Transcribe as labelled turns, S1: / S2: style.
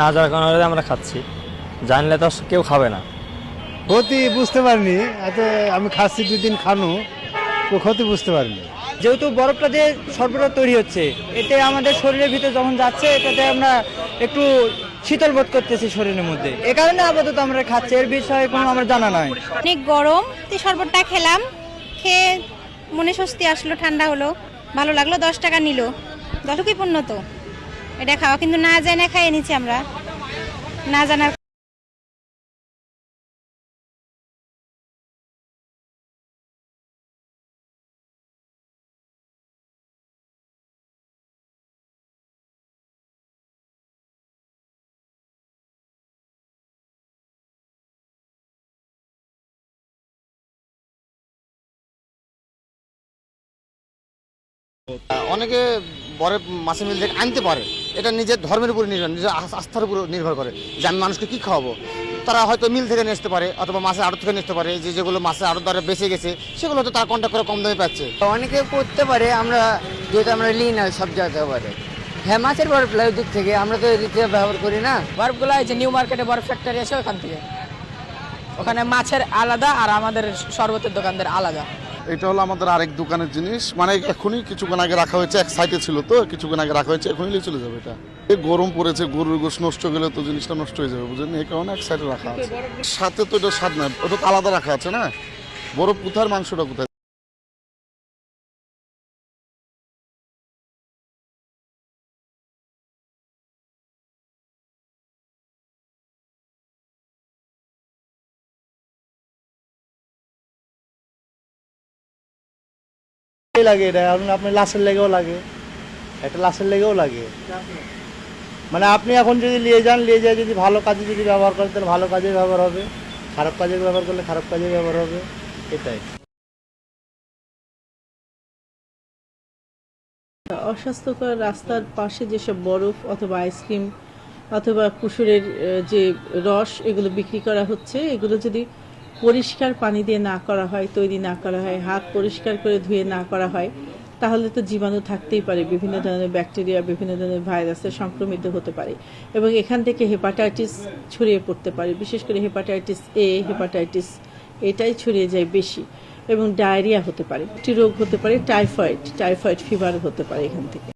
S1: না যাওয়ার কারণে আমরা খাচ্ছি। জানলে তো কেউ খাবে না।
S2: ক্ষতি বুঝতে পারিনি। এত আমি খাচ্ছি দুদিন খানো তো ক্ষতি বুঝতে পারিনি।
S3: যেহেতু বরফটা দিয়ে সরবরাহ তৈরি হচ্ছে এতে আমাদের শরীরের ভিতরে যখন যাচ্ছে এটাতে আমরা একটু শীতল বোধ করতেছি শরীরের মধ্যে। এ কারণে আপাতত আমরা খাচ্ছি এর বিষয়ে কোনো আমার জানা নাই।
S4: অনেক গরম তো শরবতটা খেলাম খেয়ে মনে স্বস্তি আসলো ঠান্ডা হলো ভালো লাগল দশ টাকা নিল। দশ কি পূর্ণ তো? এটা খাওয়া, কিন্তু না জেনে খাইয়ে নিচ্ছি আমরা। না জানার
S5: অনেকে বরে মাছে মিল থেকে আনতে পারে। এটা নিজের ধর্মের উপর নির্ভর নিজের আস- আস্থার উপর নির্ভর করে যে আমি মানুষকে কী খাওয়াবো। তারা হয়তো মিল থেকে নিয়ে আসতে পারে অথবা মাছের আড়ত থেকে নিয়ে পারে যে যেগুলো মাছের আড়ত দ্বারা বেঁচে গেছে সেগুলো হয়তো তারা কন্ট্যাক্ট করে কম দামে পাচ্ছে।
S6: অনেকে করতে পারে আমরা যেহেতু আমরা নিই না সব জায়গায় পারে হ্যাঁ মাছের বরফ লাগে দূর থেকে আমরা তো এদিকে ব্যবহার করি না।
S7: বরফগুলো এই যে নিউ মার্কেটে বরফ ফ্যাক্টরি আছে ওখান থেকে। ওখানে মাছের আলাদা আর আমাদের শরবতের দোকানদের আলাদা।
S8: এটা হলো আমাদের আরেক দোকানের জিনিস। মানে এখনই কিছুক্ষণ আগে রাখা হয়েছে, এক সাইডে ছিল তো, কিছুক্ষণ আগে রাখা হয়েছে, এখনই চলে যাবে এটা। এই গরম পড়েছে, গরুর গোস নষ্ট গেলে তো জিনিসটা নষ্ট হয়ে যাবে, বুঝলেন? এই কারণে এক সাইডে রাখা আছে। সাথে তো এটা স্বাদ নয় ওটা তো আলাদা রাখা আছে না? বরফ কোথায় মাংসটা কোথায়?
S2: এই লাগে এটা আপনার লাশের লেগেও লাগে। একটা লাশের লেগেও লাগে। মানে আপনি এখন যদি নিয়ে যান, নিয়ে যায় যদি ভালো কাজে যদি ব্যবহার করেন, তাহলে ভালো কাজে ব্যবহার হবে। খারাপ কাজে ব্যবহার করলে খারাপ কাজে ব্যবহার হবে। এটাই।
S9: অস্বাস্থ্যকর রাস্তার পাশে যেসব বরফ অথবা আইসক্রিম অথবা কুসুরের যে রস, এগুলো বিক্রি করা হচ্ছে, এগুলো যদি পরিষ্কার পানি দিয়ে না করা হয়, তৈরি না করা হয়, হাত পরিষ্কার করে ধুয়ে না করা হয়, তাহলে তো জীবাণু থাকতেই পারে। বিভিন্ন ধরনের ব্যাকটেরিয়া, বিভিন্ন ধরনের ভাইরাসে সংক্রমিত হতে পারে এবং এখান থেকে হেপাটাইটিস ছড়িয়ে পড়তে পারে। বিশেষ করে হেপাটাইটিস এ হেপাটাইটিস এটাই ছড়িয়ে যায় বেশি এবং ডায়রিয়া হতে পারে। একটি রোগ হতে পারে টাইফয়েড টাইফয়েড ফিভার হতে পারে এখান থেকে।